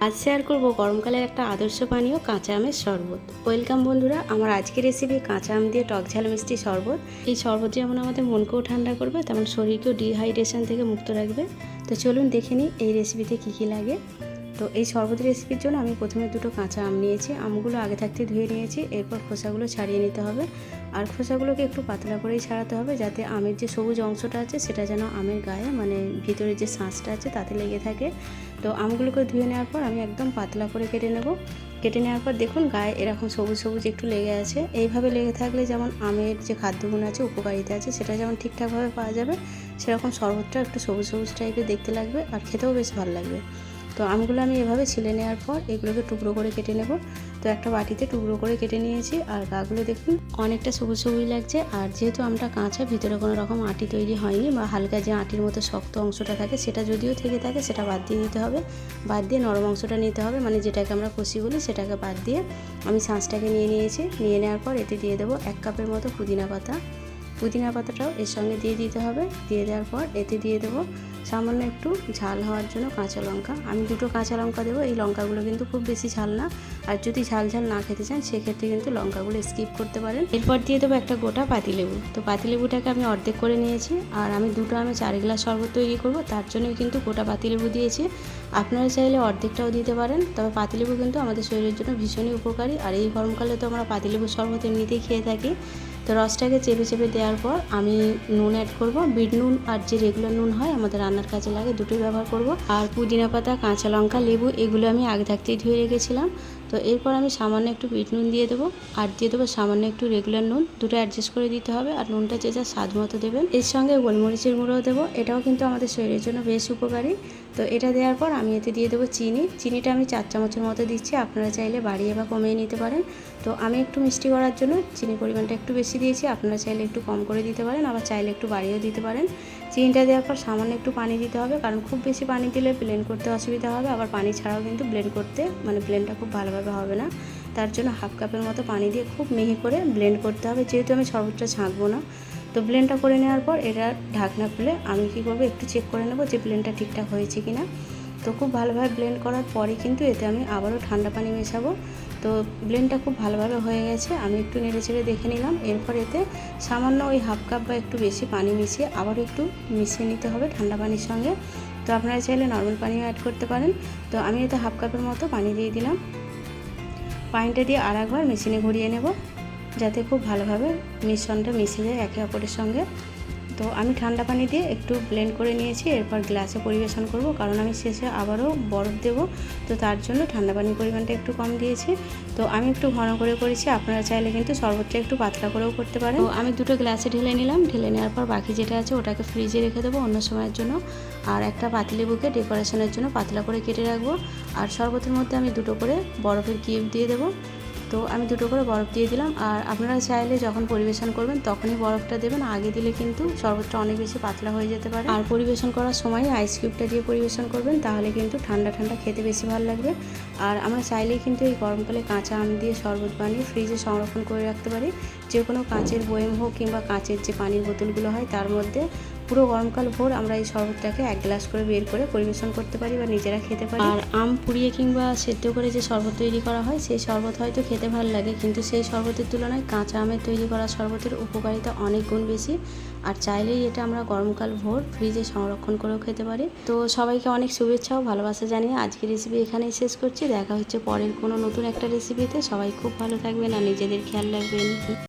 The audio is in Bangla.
আজ শেয়ার করব গরমকালের একটা আদর্শ পানীয় কাঁচা আমের শরবত। ওয়েলকাম বন্ধুরা, আমার আজকের রেসিপি কাঁচা আম দিয়ে টক ঝাল মিষ্টি শরবত। এই শরবত যেমন আমাদের মনকেও ঠান্ডা করবে, তেমন শরীরকেও ডিহাইড্রেশন থেকে মুক্ত রাখবে। তো চলুন দেখে নিই এই রেসিপিতে কী কী লাগে। তো এই শরবত রেসিপির জন্য আমি প্রথমে দুটো কাঁচা আম নিয়েছি। আমগুলো আগে থাকতে ধুয়ে নিয়েছি, এরপর খোসাগুলো ছাড়িয়ে নিতে হবে। আর খোসাগুলোকে একটু পাতলা করেই ছাড়াতে হবে যাতে আমের যে সবুজ অংশটা আছে সেটা যেন আমের গায়ে মানে ভিতরে যে শাঁসটা আছে তাতে লেগে থাকে। তো আমগুলোকে ধুয়ে নেওয়ার পর আমি একদম পাতলা করে কেটে নেব। কেটে নেওয়ার পর দেখুন গায়ে এরকম সবুজ সবুজ একটু লেগে আছে। এইভাবে লেগে থাকলে যেমন আমের যে খাদ্যগুণ আছে, উপকারিতা আছে, সেটা যেমন ঠিকঠাকভাবে পাওয়া যাবে, সেরকম শরবতটা একটু সবুজ সবুজ টাইপের দেখতে লাগবে আর খেতেও বেশ ভালো লাগবে। তো আমগুলো আমি এভাবে ছিলে নেওয়ার পর এগুলোকে টুকরো করে কেটে নেব। তো একটা বাটিতে টুকরো করে কেটে নিয়েছি আর গাগুলো দেখুন অনেকটা সবুজ সবুজ লাগছে আর যেহেতু আমটা কাঁচা, ভিতরে কোনো রকম আটি তৈরি হয়নি বা হালকা যে আটির মতো শক্ত অংশটা থাকে সেটা যদিও থেকে থাকে সেটা বাদ দিয়ে দিতে হবে। বাদ দিয়ে নরম অংশটা নিতে হবে মানে যেটাকে আমরা কষি বলি সেটাকে বাদ দিয়ে আমি শাঁসটাকে নিয়ে নিয়েছি। নিয়ে নেওয়ার পর এতে দিয়ে দেবো এক কাপের মতো পুদিনা পাতা। পুদিনা পাতাটাও এর সঙ্গে দিয়ে দিতে হবে। দিয়ে দেওয়ার পর এতে দিয়ে দেবো সামান্য একটু ঝাল হওয়ার জন্য কাঁচা লঙ্কা। আমি দুটো কাঁচা লঙ্কা দেবো, এই লঙ্কাগুলো কিন্তু খুব বেশি ঝাল না। আর যদি ঝাল ঝাল না খেতে চান, সেক্ষেত্রে কিন্তু লঙ্কাগুলো স্কিপ করতে পারেন। এরপর দিয়ে দেবো একটা গোটা পাতিলেবু। তো পাতিলেবুটাকে আমি অর্ধেক করে নিয়েছি আর আমি দুটো আমি চার গ্লাস শরবত তৈরি করব। তার জন্যই কিন্তু গোটা পাতিলেবু দিয়েছি। আপনারা চাইলে অর্ধেকটাও দিতে পারেন। তবে পাতিলেবু কিন্তু আমাদের শরীরের জন্য ভীষণই উপকারী। আর এই গরমকালে তো আমরা পাতিলেবু শরবত এমনিতেই খেয়ে থাকি। তো রসটাকে চেপে চেপে দেওয়ার পর আমি নুন অ্যাড করব। বিট নুন আর যে রেগুলার নুন হয়, আমাদের রান্নার কাজে লাগে, দুটোই ব্যবহার করব। আর পুদিনা পাতা, কাঁচা লঙ্কা, লেবু, এগুলো আমি আগে থাকতেই ধুয়ে রেখেছিলাম। তো এরপর আমি সামান্য একটু বিট নুন দিয়ে দেবো। আর দিয়ে দেবো সামান্য একটু রেগুলার নুন। দুটো অ্যাডজাস্ট করে দিতে হবে আর নুনটা যে যা স্বাদ মতো দেবেন। এর সঙ্গে গোলমরিচের গুঁড়োও দেবো। এটাও কিন্তু আমাদের শরীরের জন্য বেশ উপকারী। তো এটা দেওয়ার পর আমি এতে দিয়ে দেবো চিনি। চিনিটা আমি চার চামচের মতো দিচ্ছি, আপনারা চাইলে বাড়িয়ে বা কমিয়ে নিতে পারেন। তো আমি একটু মিষ্টি করার জন্য চিনি পরিমাণটা একটু বেশি দিয়েছি, আপনারা চাইলে একটু কম করে দিতে পারেন, আবার চাইলে একটু বাড়িয়েও দিতে পারেন। চিনিটা দেওয়ার পর সামান্য একটু পানি দিতে হবে, কারণ খুব বেশি পানি দিলে ব্লেন্ড করতে অসুবিধা হবে, আবার পানি ছাড়াও কিন্তু ব্লেন্ড করতে মানে ব্লেন্ডটা খুব ভালোভাবে হবে না। তার জন্য হাফ কাপের মতো পানি দিয়ে খুব মিহি করে ব্লেন্ড করতে হবে, যেহেতু আমি শরবতটা ছাঁকবো না। তো ব্লেন্ডটা করে নেওয়ার পর এটা ঢাকনা খুলে আমি কী করব, একটু চেক করে নেব যে ব্লেন্ডটা ঠিকঠাক হয়েছে কি না তো খুব ভালোভাবে ব্লেন্ড করার পরে কিন্তু এতে আমি আবারও ঠান্ডা পানি মেশাবো। তো ব্লেন্ডটা খুব ভালোভাবে হয়ে গেছে, আমি একটু নেড়ে চেড়ে দেখে নিলাম। এরপর এতে সামান্য ওই হাফ কাপ বা একটু বেশি পানি মিশিয়ে আবার একটু মিশিয়ে নিতে হবে ঠান্ডা পানির সঙ্গে। তো আপনারা চাইলে নর্মাল পানিও অ্যাড করতে পারেন। তো আমি এতে হাফ কাপের মতো পানি দিয়ে দিলাম। পানিটা দিয়ে আর একবার মেশিনে ঘুরিয়ে নেব। যাতে খুব ভালোভাবে মিশ্রণটা মিশে যায় একে অপরের সঙ্গে। তো আমি ঠান্ডা পানি দিয়ে একটু ব্লেন্ড করে নিয়েছি, এরপর গ্লাসে পরিবেশন করব, কারণ আমি শেষে আবারও বরফ দেব। তো তার জন্য ঠান্ডা পানির পরিমাণটা একটু কম দিয়েছি। তো আমি একটু ঘন করে করেছি, আপনারা চাইলে কিন্তু শরবতটা একটু পাতলা করেও করতে পারেন। তো আমি দুটো গ্লাসে ঢেলে নিলাম, ঢেলে নেওয়ার পর বাকি যেটা আছে ওটাকে ফ্রিজে রেখে দেবো অন্য সময়ের জন্য। আর একটা পাতিলেবুকে ডেকোরেশনের জন্য পাতলা করে কেটে রাখব। আর শরবতের মধ্যে আমি দুটো করে বরফের কিউব দিয়ে দেবো। তো আমি দুটো করে বরফ দিয়ে দিলাম আর আপনারা চাইলে যখন পরিবেশন করবেন তখনই বরফটা দেবেন। আগে দিলে কিন্তু শরবতটা অনেক বেশি পাতলা হয়ে যেতে পারে। আর পরিবেশন করার সময় আইস কিউবটা দিয়ে পরিবেশন করবেন, তাহলে কিন্তু ঠান্ডা ঠান্ডা খেতে বেশি ভালো লাগবে। আর আমরা চাইলেই কিন্তু এই গরমকালে কাঁচা আম দিয়ে শরবত বানিয়ে ফ্রিজে সংরক্ষণ করে রাখতে পারি। যে কোনো কাঁচের বয়েম হোক কিংবা কাঁচের যে পানির বোতলগুলো হয়, তার মধ্যে পুরো গরমকাল ভোর আমরা এই শরবতটাকে এক গ্লাস করে বের করে পরিবেশন করতে পারি বা নিজেরা খেতে পারি। আর আম পুড়িয়ে কিংবা সেদ্ধ করে যে শরবত তৈরি করা হয়, সেই শরবত হয়তো খেতে ভালো লাগে, কিন্তু সেই শরবতের তুলনায় কাঁচা আমের তৈরি করা শরবতের উপকারিতা অনেক গুণ বেশি। আর চাইলেই এটা আমরা গরমকাল ভোর ফ্রিজে সংরক্ষণ করেও খেতে পারি। তো সবাইকে অনেক শুভেচ্ছা ও ভালোবাসা জানিয়ে আজকের রেসিপি এখানেই শেষ করছি। দেখা হচ্ছে পরের কোনো নতুন একটা রেসিপিতে সবাই খুব ভালো থাকবেন আর নিজেদের খেয়াল রাখবেন।